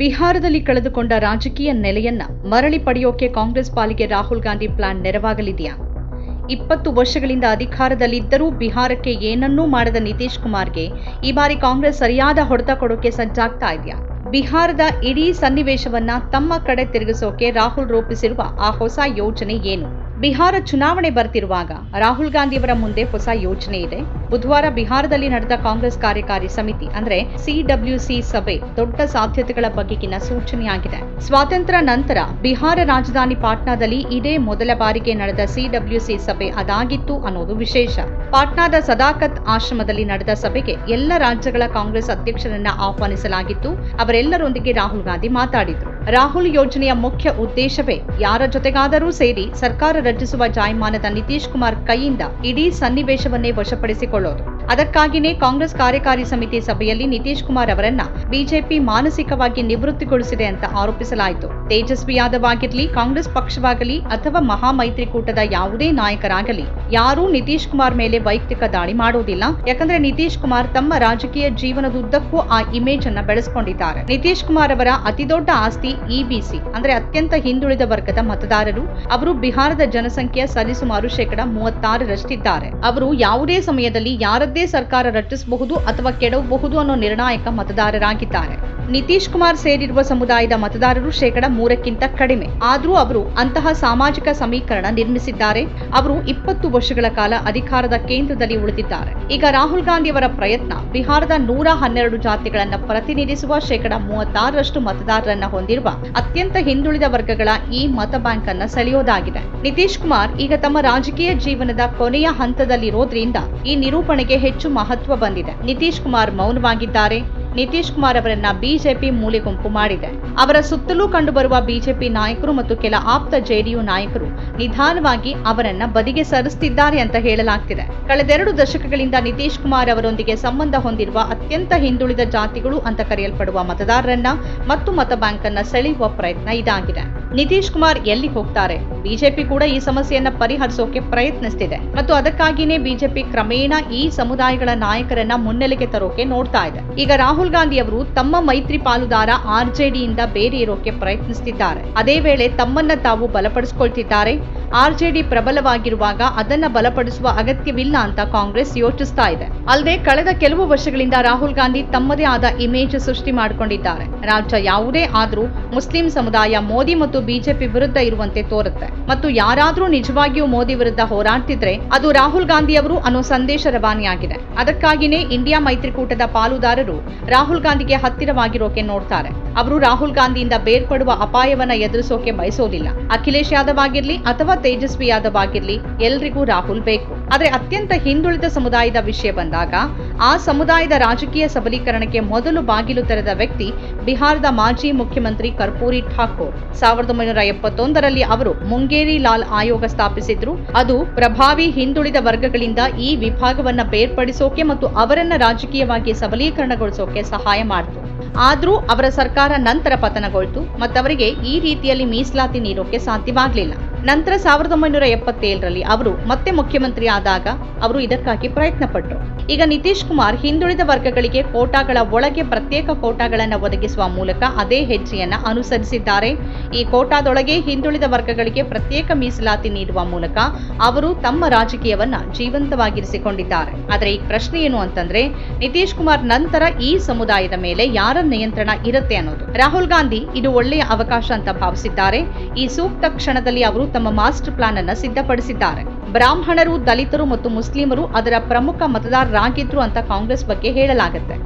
ಬಿಹಾರದಲ್ಲಿ ಕಳೆದುಕೊಂಡ ರಾಜಕೀಯ ನೆಲೆಯನ್ನ ಮರಳಿ ಪಡೆಯೋಕೆ ಕಾಂಗ್ರೆಸ್ ಪಾಲಿಗೆ ರಾಹುಲ್ ಗಾಂಧಿ ಪ್ಲಾನ್ ನೆರವಾಗಲಿದೆಯಾ? ಇಪ್ಪತ್ತು ವರ್ಷಗಳಿಂದ ಅಧಿಕಾರದಲ್ಲಿದ್ದರೂ ಬಿಹಾರಕ್ಕೆ ಏನನ್ನೂ ಮಾಡದ ನಿತೀಶ್ ಕುಮಾರ್ಗೆ ಈ ಬಾರಿ ಕಾಂಗ್ರೆಸ್ ಸರಿಯಾದ ಹೊಡೆತ ಕೊಡೋಕೆ ಸಜ್ಜಾಗ್ತಾ ಇದೆಯಾ? ಬಿಹಾರದ ಇಡೀ ಸನ್ನಿವೇಶವನ್ನ ತಮ್ಮ ಕಡೆ ತಿರುಗಿಸೋಕೆ ರಾಹುಲ್ ರೂಪಿಸಿರುವ ಆ ಹೊಸ ಯೋಜನೆ ಏನು? ಬಿಹಾರ ಚುನಾವಣೆ ಬರ್ತಿರುವಾಗ ರಾಹುಲ್ ಗಾಂಧಿಯವರ ಮುಂದೆ ಹೊಸ ಯೋಜನೆ ಇದೆ. ಬುಧವಾರ ಬಿಹಾರದಲ್ಲಿ ನಡೆದ ಕಾಂಗ್ರೆಸ್ ಕಾರ್ಯಕಾರಿ ಸಮಿತಿ, ಅಂದ್ರೆ ಸಿಡಬ್ಲ್ಯೂಸಿ ಸಭೆ, ದೊಡ್ಡ ಸಾಧ್ಯತೆಗಳ ಬಗೆಗಿನ ಸೂಚನೆಯಾಗಿದೆ. ಸ್ವಾತಂತ್ರ್ಯ ನಂತರ ಬಿಹಾರ ರಾಜಧಾನಿ ಪಾಟ್ನಾದಲ್ಲಿ ಇದೇ ಮೊದಲ ಬಾರಿಗೆ ನಡೆದ ಸಿಡಬ್ಲ್ಯೂಸಿ ಸಭೆ ಅದಾಗಿತ್ತು ಅನ್ನೋದು ವಿಶೇಷ. ಪಾಟ್ನಾದ ಸದಾಕತ್ ಆಶ್ರಮದಲ್ಲಿ ನಡೆದ ಸಭೆಗೆ ಎಲ್ಲ ರಾಜ್ಯಗಳ ಕಾಂಗ್ರೆಸ್ ಅಧ್ಯಕ್ಷರನ್ನ ಆಹ್ವಾನಿಸಲಾಗಿತ್ತು. ಅವರೆಲ್ಲರೊಂದಿಗೆ ರಾಹುಲ್ ಗಾಂಧಿ ಮಾತಾಡಿದ್ರು. ರಾಹುಲ್ ಯೋಜನೆಯ ಮುಖ್ಯ ಉದ್ದೇಶವೇ ಯಾರ ಜೊತೆಗಾದರೂ ಸೇರಿ ಸರ್ಕಾರ ರಚಿಸುವ ಜಾಯಮಾನದ ನಿತೀಶ್ ಕುಮಾರ್ ಕೈಯಿಂದ ಇಡೀ ಸನ್ನಿವೇಶವನ್ನೇ ವಶಪಡಿಸಿಕೊಳ್ಳೋದು. ಅದಕ್ಕಾಗಿಯೇ ಕಾಂಗ್ರೆಸ್ ಕಾರ್ಯಕಾರಿ ಸಮಿತಿ ಸಭೆಯಲ್ಲಿ ನಿತೀಶ್ ಕುಮಾರ್ ಅವರನ್ನ ಬಿಜೆಪಿ ಮಾನಸಿಕವಾಗಿ ನಿವೃತ್ತಿಗೊಳಿಸಿದೆ ಅಂತ ಆರೋಪಿಸಲಾಯಿತು. ತೇಜಸ್ವಿ ಯಾದವ್ ಆಗಿರಲಿ ಕಾಂಗ್ರೆಸ್ ಪಕ್ಷವಾಗಲಿ ಅಥವಾ ಮಹಾಮೈತ್ರಿಕೂಟದ ಯಾವುದೇ ನಾಯಕರಾಗಲಿ, ಯಾರೂ ನಿತೀಶ್ ಕುಮಾರ್ ಮೇಲೆ ವೈಯಕ್ತಿಕ ದಾಳಿ ಮಾಡುವುದಿಲ್ಲ ಯಾಕಂದ್ರೆ ನಿತೀಶ್ ಕುಮಾರ್ ತಮ್ಮ ರಾಜಕೀಯ ಜೀವನದುದ್ದಕ್ಕೂ ಆ ಇಮೇಜ್ ಅನ್ನ ಬೆಳೆಸಿಕೊಂಡಿದ್ದಾರೆ. ನಿತೀಶ್ ಕುಮಾರ್ ಅವರ ಅತಿದೊಡ್ಡ ಆಸ್ತಿ ಇಬಿಸಿ ಅಂದ್ರೆ ಅತ್ಯಂತ ಹಿಂದುಳಿದ ವರ್ಗದ ಮತದಾರರು. ಅವರು ಬಿಹಾರದ ಜನಸಂಖ್ಯೆಯ ಸರಿಸುಮಾರು ಶೇಕಡ ಮೂವತ್ತಾರರಷ್ಟಿದ್ದಾರೆ. ಅವರು ಯಾವುದೇ ಸಮಯದಲ್ಲಿ ಯಾರದ್ದೇ ಸರ್ಕಾರ ರಚಿಸಬಹುದು ಅಥವಾ ಕೆಡವಬಹುದು ಅನ್ನೋ ನಿರ್ಣಾಯಕ ಮತದಾರರಾಗಿದ್ದಾರೆ. ನಿತೀಶ್ ಕುಮಾರ್ ಸೇರಿರುವ ಸಮುದಾಯದ ಮತದಾರರು ಶೇಕಡ ಮೂರಕ್ಕಿಂತ ಕಡಿಮೆ. ಆದರೂ ಅವರು ಅಂತಹ ಸಾಮಾಜಿಕ ಸಮೀಕರಣ ನಿರ್ಮಿಸಿದ್ದಾರೆ. ಅವರು ಇಪ್ಪತ್ತು ವರ್ಷಗಳ ಕಾಲ ಅಧಿಕಾರದ ಕೇಂದ್ರದಲ್ಲಿ ಉಳಿದಿದ್ದಾರೆ. ಈಗ ರಾಹುಲ್ ಗಾಂಧಿ ಅವರ ಪ್ರಯತ್ನ ಬಿಹಾರದ ನೂರ ಹನ್ನೆರಡು ಜಾತಿಗಳನ್ನು ಪ್ರತಿನಿಧಿಸುವ ಶೇಕಡ ಮೂವತ್ತಾರರಷ್ಟು ಮತದಾರರನ್ನ ಹೊಂದಿರುವ ಅತ್ಯಂತ ಹಿಂದುಳಿದ ವರ್ಗಗಳ ಈ ಮತ ಬ್ಯಾಂಕ್ ಅನ್ನ ಸೆಳೆಯೋದಾಗಿದೆ. ನಿತೀಶ್ ಕುಮಾರ್ ಈಗ ತಮ್ಮ ರಾಜಕೀಯ ಜೀವನದ ಕೊನೆಯ ಹಂತದಲ್ಲಿರೋದ್ರಿಂದ ಈ ನಿರೂಪಣೆಗೆ ಹೆಚ್ಚು ಮಹತ್ವ ಬಂದಿದೆ. ನಿತೀಶ್ ಕುಮಾರ್ ಮೌನವಾಗಿದ್ದಾರೆ. ನಿತೀಶ್ ಕುಮಾರ್ ಅವರನ್ನ ಬಿಜೆಪಿ ಮೂಲೆ ಗುಂಪು ಮಾಡಿದೆ. ಅವರ ಸುತ್ತಲೂ ಕಂಡುಬರುವ ಬಿಜೆಪಿ ನಾಯಕರು ಮತ್ತು ಕೆಲ ಆಪ್ತ ಜೆಡಿಯು ನಾಯಕರು ನಿಧಾನವಾಗಿ ಅವರನ್ನ ಬದಿಗೆ ಸರಿಸುತ್ತಿದ್ದಾರೆ ಅಂತ ಹೇಳಲಾಗ್ತಿದೆ. ಕಳೆದೆರಡು ದಶಕಗಳಿಂದ ನಿತೀಶ್ ಕುಮಾರ್ ಅವರೊಂದಿಗೆ ಸಂಬಂಧ ಹೊಂದಿರುವ ಅತ್ಯಂತ ಹಿಂದುಳಿದ ಜಾತಿಗಳು ಅಂತ ಕರೆಯಲ್ಪಡುವ ಮತದಾರರನ್ನ ಮತ್ತು ಮತ ಬ್ಯಾಂಕ್ ಅನ್ನ ಸೆಳೆಯುವ ಪ್ರಯತ್ನ ಇದಾಗಿದೆ. ನಿತೀಶ್ ಕುಮಾರ್ ಎಲ್ಲಿ ಹೋಗ್ತಾರೆ? ಬಿಜೆಪಿ ಕೂಡ ಈ ಸಮಸ್ಯೆಯನ್ನ ಪರಿಹರಿಸೋಕೆ ಪ್ರಯತ್ನಿಸ್ತಿದೆ. ಮತ್ತು ಅದಕ್ಕಾಗಿಯೇ ಬಿಜೆಪಿ ಕ್ರಮೇಣ ಈ ಸಮುದಾಯಗಳ ನಾಯಕರನ್ನ ಮುನ್ನೆಲೆಗೆ ತರೋಕೆ ನೋಡ್ತಾ ಇದೆ. ಈಗ ರಾಹುಲ್ ಗಾಂಧಿ ಅವರು ತಮ್ಮ ಮೈತ್ರಿ ಪಾಲುದಾರ ಆರ್ಜೆಡಿಯಿಂದ ಬೇರೆ ಇರೋಕೆ ಪ್ರಯತ್ನಿಸುತ್ತಿದ್ದಾರೆ ಅದೇ ವೇಳೆ ತಮ್ಮನ್ನ ತಾವು ಬಲಪಡಿಸಿಕೊಳ್ತಿದ್ದಾರೆ. ಆರ್ಜೆಡಿ ಪ್ರಬಲವಾಗಿರುವಾಗ ಅದನ್ನ ಬಲಪಡಿಸುವ ಅಗತ್ಯವಿಲ್ಲ ಅಂತ ಕಾಂಗ್ರೆಸ್ ಯೋಚಿಸ್ತಾ ಇದೆ. ಅಲ್ಲದೆ ಕಳೆದ ಕೆಲವು ವರ್ಷಗಳಿಂದ ರಾಹುಲ್ ಗಾಂಧಿ ತಮ್ಮದೇ ಆದ ಇಮೇಜ್ ಸೃಷ್ಟಿ ಮಾಡಿಕೊಂಡಿದ್ದಾರೆ. ರಾಜ್ಯ ಯಾವುದೇ ಆದರೂ ಮುಸ್ಲಿಂ ಸಮುದಾಯ, ಮೋದಿ ಮತ್ತು ಬಿಜೆಪಿ ವಿರುದ್ಧ ಇರುವಂತೆ ತೋರುತ್ತೆ. ಮತ್ತು ಯಾರಾದರೂ ನಿಜವಾಗಿಯೂ ಮೋದಿ ವಿರುದ್ಧ ಹೋರಾಡ್ತಿದ್ರೆ ಅದು ರಾಹುಲ್ ಗಾಂಧಿ ಅವರು ಅನ್ನೋ ಸಂದೇಶ ರವಾನೆಯಾಗಿದೆ. ಅದಕ್ಕಾಗಿಯೇ ಇಂಡಿಯಾ ಮೈತ್ರಿಕೂಟದ ಪಾಲುದಾರರು ರಾಹುಲ್ ಗಾಂಧಿಗೆ ಹತ್ತಿರವಾಗಿರೋಕೆ ನೋಡ್ತಾರೆ. ಅವರು ರಾಹುಲ್ ಗಾಂಧಿಯಿಂದ ಬೇರ್ಪಡುವ ಅಪಾಯವನ್ನ ಎದುರಿಸೋಕೆ ಬಯಸೋದಿಲ್ಲ. ಅಖಿಲೇಶ್ ಯಾದವ್ ಆಗಿರ್ಲಿ ಅಥವಾ ತೇಜಸ್ವಿ ಯಾದವ್ ಆಗಿರ್ಲಿ ಎಲ್ರಿಗೂ ರಾಹುಲ್ ಬೇಕು. ಆದ್ರೆ ಅತ್ಯಂತ ಹಿಂದುಳಿದ ಸಮುದಾಯದ ವಿಷಯ ಬಂದಾಗ, ಆ ಸಮುದಾಯದ ರಾಜಕೀಯ ಸಬಲೀಕರಣಕ್ಕೆ ಮೊದಲು ಬಾಗಿಲು ತೆರೆದ ವ್ಯಕ್ತಿ ಬಿಹಾರದ ಮಾಜಿ ಮುಖ್ಯಮಂತ್ರಿ ಕರ್ಪೂರಿ ಠಾಕೂರ್. ಸಾವಿರದ ಒಂಬೈನೂರ ಎಪ್ಪತ್ತೊಂದರಲ್ಲಿ ಅವರು ಮುಂಗೇರಿ ಲಾಲ್ ಆಯೋಗ ಸ್ಥಾಪಿಸಿದ್ರು. ಅದು ಪ್ರಭಾವಿ ಹಿಂದುಳಿದ ವರ್ಗಗಳಿಂದ ಈ ವಿಭಾಗವನ್ನ ಬೇರ್ಪಡಿಸೋಕೆ ಮತ್ತು ಅವರನ್ನ ರಾಜಕೀಯವಾಗಿ ಸಬಲೀಕರಣಗೊಳಿಸೋಕೆ ಸಹಾಯ ಮಾಡಿತು. ಆದ್ರೂ ಅವರ ಸರ್ಕಾರ ನಂತರ ಪತನಗೊಳ್ತು, ಮತ್ತವರಿಗೆ ಈ ರೀತಿಯಲ್ಲಿ ಮೀಸಲಾತಿ ನೀಡೋಕೆ ಸಾಧ್ಯವಾಗಲಿಲ್ಲ. ನಂತರ ಸಾವಿರದ ಒಂಬೈನೂರ ಎಪ್ಪತ್ತೇಳರಲ್ಲಿ ಅವರು ಮತ್ತೆ ಮುಖ್ಯಮಂತ್ರಿ ಆದಾಗ ಅವರು ಇದಕ್ಕಾಗಿ ಪ್ರಯತ್ನ ಪಟ್ಟರು ಈಗ ನಿತೀಶ್ ಕುಮಾರ್ ಹಿಂದುಳಿದ ವರ್ಗಗಳಿಗೆ ಕೋಟಾಗಳ ಒಳಗೆ ಪ್ರತ್ಯೇಕ ಕೋಟಾಗಳನ್ನು ಒದಗಿಸುವ ಮೂಲಕ ಅದೇ ಹೆಜ್ಜೆಯನ್ನ ಅನುಸರಿಸಿದ್ದಾರೆ. ಈ ಕೋಟಾದೊಳಗೆ ಹಿಂದುಳಿದ ವರ್ಗಗಳಿಗೆ ಪ್ರತ್ಯೇಕ ಮೀಸಲಾತಿ ನೀಡುವ ಮೂಲಕ ಅವರು ತಮ್ಮ ರಾಜಕೀಯವನ್ನ ಜೀವಂತವಾಗಿರಿಸಿಕೊಂಡಿದ್ದಾರೆ. ಆದರೆ ಈ ಪ್ರಶ್ನೆ ಏನು ಅಂತಂದ್ರೆ, ನಿತೀಶ್ ಕುಮಾರ್ ನಂತರ ಈ ಸಮುದಾಯದ ಮೇಲೆ ಯಾರ ನಿಯಂತ್ರಣ ಇರುತ್ತೆ ಅನ್ನೋದು. ರಾಹುಲ್ ಗಾಂಧಿ ಇದು ಒಳ್ಳೆಯ ಅವಕಾಶ ಅಂತ ಭಾವಿಸಿದ್ದಾರೆ. ಈ ಸೂಕ್ತ ಕ್ಷಣದಲ್ಲಿ ಅವರು ತಮ್ಮ ಮಾಸ್ಟರ್ ಪ್ಲಾನ್ ಅನ್ನು ಸಿದ್ಧಪಡಿಸಿದ್ದಾರೆ. ಬ್ರಾಹ್ಮಣರು, ದಲಿತರು ಮತ್ತು ಮುಸ್ಲಿಮರು ಅದರ ಪ್ರಮುಖ ಮತದಾರರಾಗಿದ್ರು ಅಂತ ಕಾಂಗ್ರೆಸ್ ಬಗ್ಗೆ ಹೇಳಲಾಗುತ್ತೆ.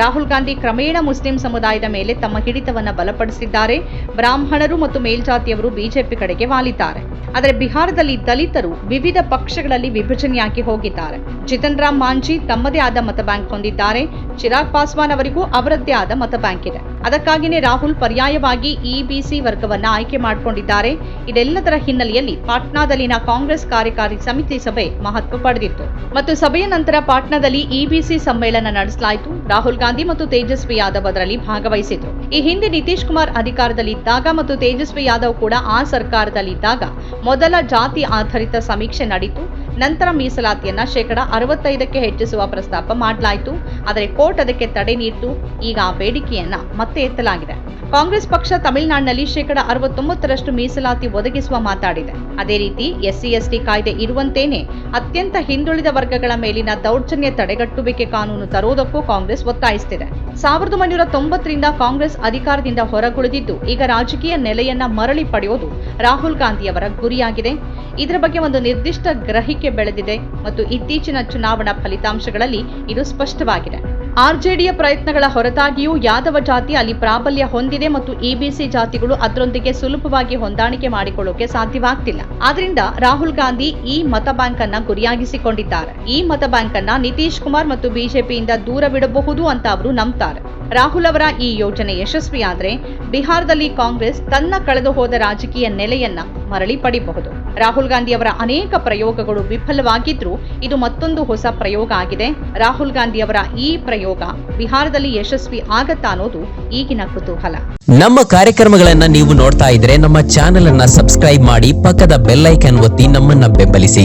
ರಾಹುಲ್ ಗಾಂಧಿ ಕ್ರಮೇಣ ಮುಸ್ಲಿಂ ಸಮುದಾಯದ ಮೇಲೆ ತಮ್ಮ ಹಿಡಿತವನ್ನು ಬಲಪಡಿಸಿದ್ದಾರೆ. ಬ್ರಾಹ್ಮಣರು ಮತ್ತು ಮೇಲ್ಜಾತಿಯವರು ಬಿಜೆಪಿ ಕಡೆಗೆ ವಾಲಿದ್ದಾರೆ. ಆದರೆ ಬಿಹಾರದಲ್ಲಿ ದಲಿತರು ವಿವಿಧ ಪಕ್ಷಗಳಲ್ಲಿ ವಿಭಜನೆಯಾಗಿ ಹೋಗಿದ್ದಾರೆ. ಜಿತನ್ ರಾಮ್ ಮಾಂಜಿ ತಮ್ಮದೇ ಆದ ಮತ ಬ್ಯಾಂಕ್ ಹೊಂದಿದ್ದಾರೆ. ಚಿರಾಗ್ ಪಾಸ್ವಾನ್ ಅವರಿಗೂ ಅವರದ್ದೇ ಆದ ಮತ ಬ್ಯಾಂಕ್ ಇದೆ. ಅದಕ್ಕಾಗಿಯೇ ರಾಹುಲ್ ಪರ್ಯಾಯವಾಗಿ ಇಬಿಸಿ ವರ್ಗವನ್ನ ಆಯ್ಕೆ ಮಾಡಿಕೊಂಡಿದ್ದಾರೆ. ಇದೆಲ್ಲದರ ಹಿನ್ನೆಲೆಯಲ್ಲಿ ಪಾಟ್ನಾದಲ್ಲಿನ ಕಾಂಗ್ರೆಸ್ ಕಾರ್ಯಕಾರಿ ಸಮಿತಿ ಸಭೆ ಮಹತ್ವ ಪಡೆದಿತ್ತು. ಮತ್ತು ಸಭೆಯ ನಂತರ ಪಾಟ್ನಾದಲ್ಲಿ ಇಬಿಸಿ ಸಮ್ಮೇಳನ ನಡೆಸಲಾಯಿತು. ರಾಹುಲ್ ಗಾಂಧಿ ಮತ್ತು ತೇಜಸ್ವಿ ಯಾದವ್ ಅದರಲ್ಲಿ ಭಾಗವಹಿಸಿದ್ರು. ಈ ಹಿಂದೆ ನಿತೀಶ್ ಕುಮಾರ್ ಅಧಿಕಾರದಲ್ಲಿದ್ದಾಗ ಮತ್ತು ತೇಜಸ್ವಿ ಯಾದವ್ ಕೂಡ ಆ ಸರ್ಕಾರದಲ್ಲಿದ್ದಾಗ ಮೊದಲ ಜಾತಿ ಆಧಾರಿತ ಸಮೀಕ್ಷೆ ನಡೀತು. ನಂತರ ಮೀಸಲಾತಿಯನ್ನ ಶೇಕಡ ಅರವತ್ತೈದಕ್ಕೆ ಹೆಚ್ಚಿಸುವ ಪ್ರಸ್ತಾಪ ಮಾಡಲಾಯಿತು. ಆದರೆ ಕೋರ್ಟ್ ಅದಕ್ಕೆ ತಡೆ ನೀಡಿತು ಈಗ ಆ ಬೇಡಿಕೆಯನ್ನ ಮತ್ತೆ ಎತ್ತಲಾಗಿದೆ. ಕಾಂಗ್ರೆಸ್ ಪಕ್ಷ ತಮಿಳುನಾಡಿನಲ್ಲಿ ಶೇಕಡ ಅರವತ್ತೊಂಬತ್ತರಷ್ಟು ಮೀಸಲಾತಿ ಒದಗಿಸುವ ಮಾತಾಡಿದೆ. ಅದೇ ರೀತಿ ಎಸ್ಸಿ, ಎಸ್ಟಿ ಕಾಯ್ದೆ ಇರುವಂತೇನೆ ಅತ್ಯಂತ ಹಿಂದುಳಿದ ವರ್ಗಗಳ ಮೇಲಿನ ದೌರ್ಜನ್ಯ ತಡೆಗಟ್ಟುವಿಕೆ ಕಾನೂನು ತರುವುದಕ್ಕೂ ಕಾಂಗ್ರೆಸ್ ಒತ್ತಾಯಿಸುತ್ತಿದೆ. ಸಾವಿರದ ಒಂಬೈನೂರ ತೊಂಬತ್ತರಿಂದ ಕಾಂಗ್ರೆಸ್ ಅಧಿಕಾರದಿಂದ ಹೊರಗುಳಿದಿದ್ದು, ಈಗ ರಾಜಕೀಯ ನೆಲೆಯನ್ನ ಮರಳಿ ಪಡೆಯೋದು ರಾಹುಲ್ ಗಾಂಧಿಯವರ ಗುರಿಯಾಗಿದೆ. ಇದರ ಬಗ್ಗೆ ಒಂದು ನಿರ್ದಿಷ್ಟ ಗ್ರಹಿಕೆ ಬೆಳೆದಿದೆ ಮತ್ತು ಇತ್ತೀಚಿನ ಚುನಾವಣಾ ಫಲಿತಾಂಶಗಳಲ್ಲಿ ಇದು ಸ್ಪಷ್ಟವಾಗಿದೆ. ಆರ್ಜೆಡಿಯ ಪ್ರಯತ್ನಗಳ ಹೊರತಾಗಿಯೂ ಯಾದವ ಜಾತಿ ಅಲ್ಲಿ ಪ್ರಾಬಲ್ಯ ಹೊಂದಿದೆ ಮತ್ತು ಇಬಿಸಿ ಜಾತಿಗಳು ಅದರೊಂದಿಗೆ ಸುಲಭವಾಗಿ ಹೊಂದಾಣಿಕೆ ಮಾಡಿಕೊಳ್ಳೋಕೆ ಸಾಧ್ಯವಾಗ್ತಿಲ್ಲ. ಆದ್ರಿಂದ ರಾಹುಲ್ ಗಾಂಧಿ ಈ ಮತ ಬ್ಯಾಂಕ್ ಅನ್ನ ಗುರಿಯಾಗಿಸಿಕೊಂಡಿದ್ದಾರೆ. ಈ ಮತ ಬ್ಯಾಂಕ್ ಅನ್ನ ನಿತೀಶ್ ಕುಮಾರ್ ಮತ್ತು ಬಿಜೆಪಿಯಿಂದ ದೂರವಿಡಬಹುದು ಅಂತ ಅವರು ನಂಬ್ತಾರೆ. ರಾಹುಲ್ ಅವರ ಈ ಯೋಜನೆ ಯಶಸ್ವಿಯಾದರೆ ಬಿಹಾರದಲ್ಲಿ ಕಾಂಗ್ರೆಸ್ ತನ್ನ ಕಳೆದು ಹೋದ ರಾಜಕೀಯ ನೆಲೆಯನ್ನ ಮರಳಿ ಪಡಿಬಹುದು. ರಾಹುಲ್ ಗಾಂಧಿ ಅವರ ಅನೇಕ ಪ್ರಯೋಗಗಳು ವಿಫಲವಾಗಿದ್ರೂ ಇದು ಮತ್ತೊಂದು ಹೊಸ ಪ್ರಯೋಗ ಆಗಿದೆ. ರಾಹುಲ್ ಗಾಂಧಿ ಅವರ ಈ ಪ್ರಯೋಗ ಬಿಹಾರದಲ್ಲಿ ಯಶಸ್ವಿ ಆಗತ್ತಾ ಅನ್ನೋದು ಈಗಿನ ಕುತೂಹಲ. ನಮ್ಮ ಕಾರ್ಯಕ್ರಮಗಳನ್ನ ನೀವು ನೋಡ್ತಾ ಇದ್ರೆ ನಮ್ಮ ಚಾನೆಲ್ ಅನ್ನ ಸಬ್ಸ್ಕ್ರೈಬ್ ಮಾಡಿ ಪಕ್ಕದ ಬೆಲ್ಲೈಕನ್ ಒತ್ತಿ ನಮ್ಮನ್ನ ಬೆಂಬಲಿಸಿ.